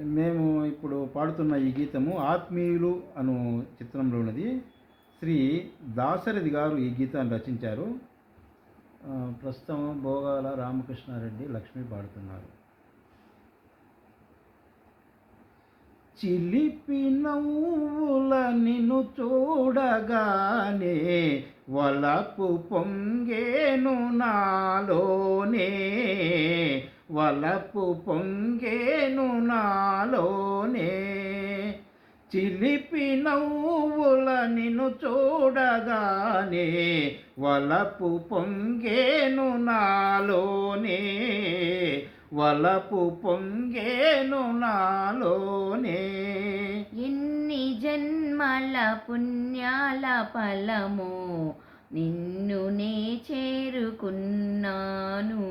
మేము ఇప్పుడు పాడుతున్న ఈ గీతము ఆత్మీయులు అను చిత్రంలో ఉన్నది. శ్రీ దాశరథి గారు ఈ గీతాన్ని రచించారు. ప్రస్తుతం భోగాల రామకృష్ణారెడ్డి లక్ష్మి పాడుతున్నారు. చిలిపి నవ్వుల నిన్ను చూడగానే వలపు పొంగేను నాలోనే. వలపు పొంగేను నాలోనే. చిలిపి నవ్వుల నిన్ను చూడగానే వలపు పొంగేను నాలోనే. వలపు పొంగేను నాలోనే. ఎన్ని జన్మల పుణ్యాల ఫలము నిన్ను నే చేరుకున్నాను.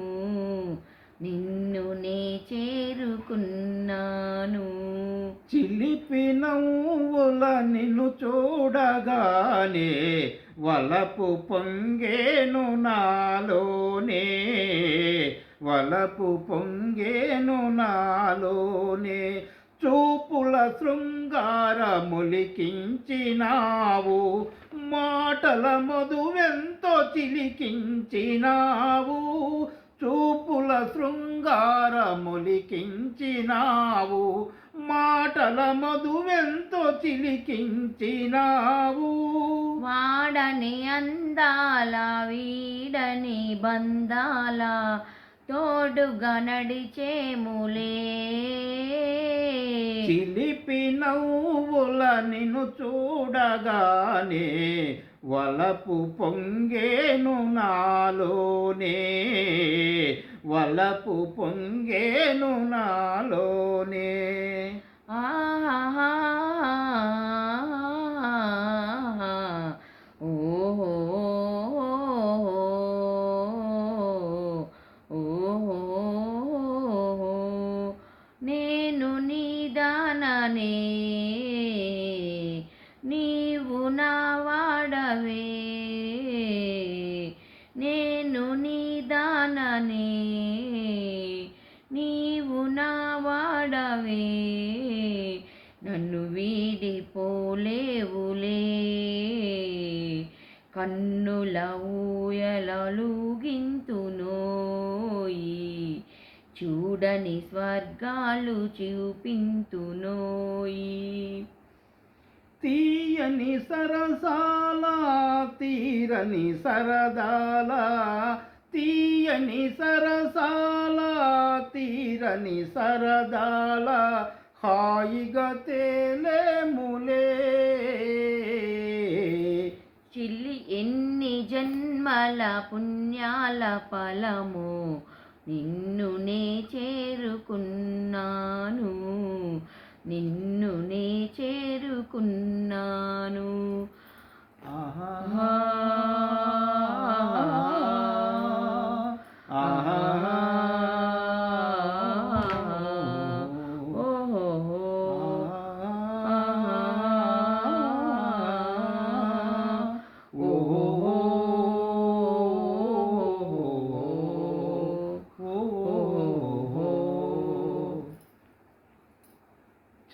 చేరుకున్నాను చిలిపి నవ్వుల నిన్ను చూడగానే వలపు పొంగేను నాలోనే. వలపు పొంగేను నాలోనే చూపుల శృంగారములికించినావు. మాటల మధువెంతో చిలికించినావు. చూపుల శృంగారములికించినావు మాటల మధువెంతో చిలికించినావు. వాడని అందాల వీడని బందాల తోడుగా నడిచేములే. చిలిపి నవ్వుల నిన్ను చూడగానే వలపు పొంగేను నాలోనే వలపు పొంగేను నాలోనే. ఆహా నీదాననే నీవు నా వాడవే నన్ను వీడిపోలేవులే. కన్నుల ఊయలలుగింతునోయి. చూడని స్వర్గాలు చూపింతునోయి. తీయని సరసాల తీరని సరదాలా తీయని సరసాల తీరని సరదాల హాయిగా తేలేములే. చిల్లి ఎన్ని జన్మల పుణ్యాల ఫలము నిన్ను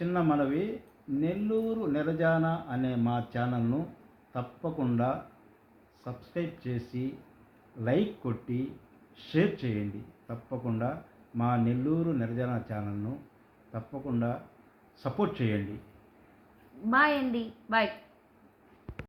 చిన్న మనవి నెల్లూరు నిరజాన అనే మా ఛానల్ను తప్పకుండా సబ్స్క్రైబ్ చేసి లైక్ కొట్టి షేర్ చేయండి. తప్పకుండా మా నెల్లూరు నెరజాన ఛానల్ను తప్పకుండా సపోర్ట్ చేయండి. బాయ్ అండి. బాయ్.